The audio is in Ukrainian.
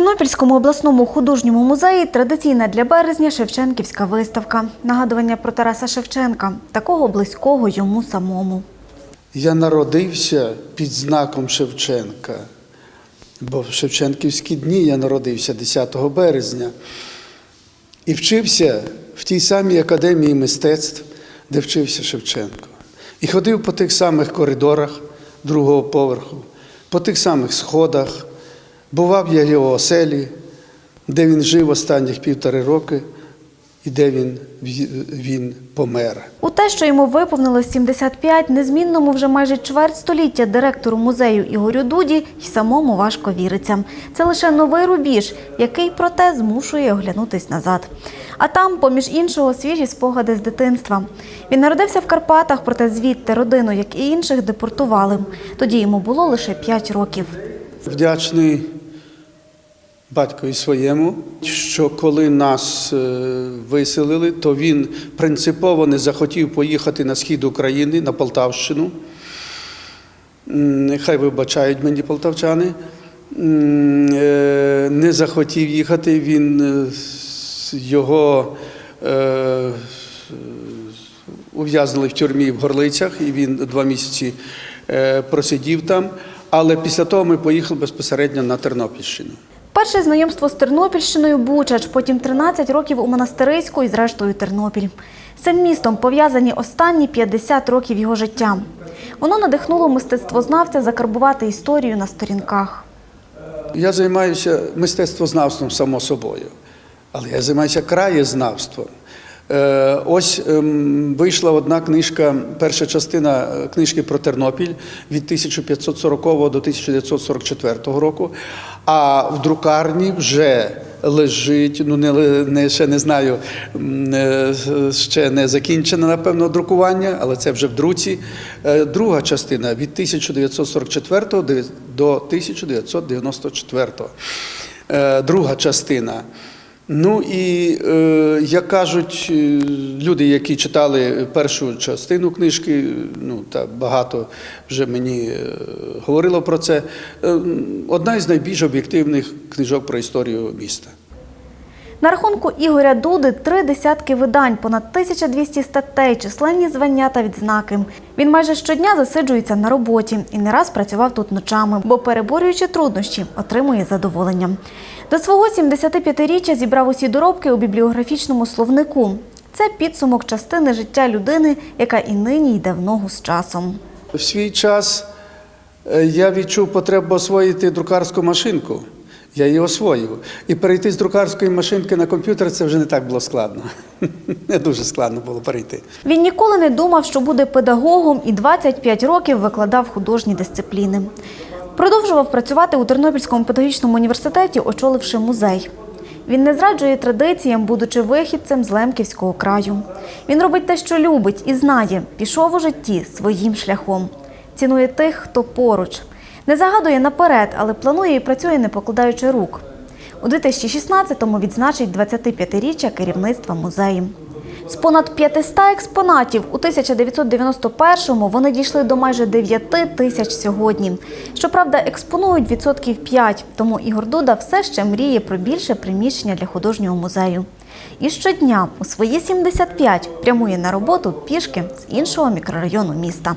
Тернопільському обласному художньому музеї традиційна для березня Шевченківська виставка. Нагадування про Тараса Шевченка, такого близького йому самому. Я народився під знаком Шевченка, бо в Шевченківські дні я народився 10 березня і вчився в тій самій академії мистецтв, де вчився Шевченко. І ходив по тих самих коридорах другого поверху, по тих самих сходах. Бував я в його оселі, де він жив останніх півтори роки і де він, він помер. У те, що йому виповнилось 75, незмінному вже майже чверть століття директору музею Ігорю Дуді й самому важко віриться. Це лише новий рубіж, який проте змушує оглянутись назад. А там, поміж іншого, свіжі спогади з дитинства. Він народився в Карпатах, проте звідти родину, як і інших, депортували. Тоді йому було лише 5 років. Вдячний батькові своєму, що коли нас е, виселили, то він принципово не захотів поїхати на схід України, на Полтавщину. Нехай вибачають мені полтавчани. Е, Не захотів їхати, він е, його е, ув'язнили в тюрмі в Горлицях, і він два місяці просидів там. Але після того ми поїхали безпосередньо на Тернопільщину. Перше знайомство з Тернопільщиною Бучач, потім 13 років у Монастириську і зрештою Тернопіль. З цим містом пов'язані останні 50 років його життя. Воно надихнуло мистецтвознавця закарбувати історію на сторінках. Я займаюся мистецтвознавством, само собою, але я займаюся краєзнавством. Е, Ось ем, вийшла одна книжка, перша частина е, книжки про Тернопіль від 1540 до 1944 року. А в друкарні вже лежить, ну не, не ще не знаю, ще не закінчене, напевно, друкування, але це вже в друці. Е, Друга частина від 1944 до 1994. Е, Друга частина. Ну і е, як кажуть е, люди, які читали першу частину книжки, ну та багато вже мені е, говорило про це. е, Одна із найбільш об'єктивних книжок про історію міста. На рахунку Ігоря Дуди три десятки видань, понад 1200 статей, численні звання та відзнаки. Він майже щодня засиджується на роботі і не раз працював тут ночами, бо переборюючи труднощі, отримує задоволення. До свого 75-річчя зібрав усі доробки у бібліографічному словнику. Це підсумок частини життя людини, яка і нині йде в ногу з часом. В свій час е, я відчув потребу освоїти друкарську машинку. Я її освоїв. І перейти з друкарської машинки на комп'ютер це вже не так було складно. Не дуже складно було перейти. Він ніколи не думав, що буде педагогом і 25 років викладав художні дисципліни. Продовжував працювати у Тернопільському педагогічному університеті, очоливши музей. Він не зраджує традиціям, будучи вихідцем з Лемківського краю. Він робить те, що любить, і знає, пішов у житті своїм шляхом. Цінує тих, хто поруч. Не загадує наперед, але планує і працює, не покладаючи рук. У 2016-му відзначить 25-річчя керівництва музею. З понад 500 експонатів у 1991-му вони дійшли до майже 9 тисяч сьогодні. Щоправда, експонують відсотків 5, тому Ігор Дуда все ще мріє про більше приміщення для художнього музею. І щодня у свої 75 прямує на роботу пішки з іншого мікрорайону міста.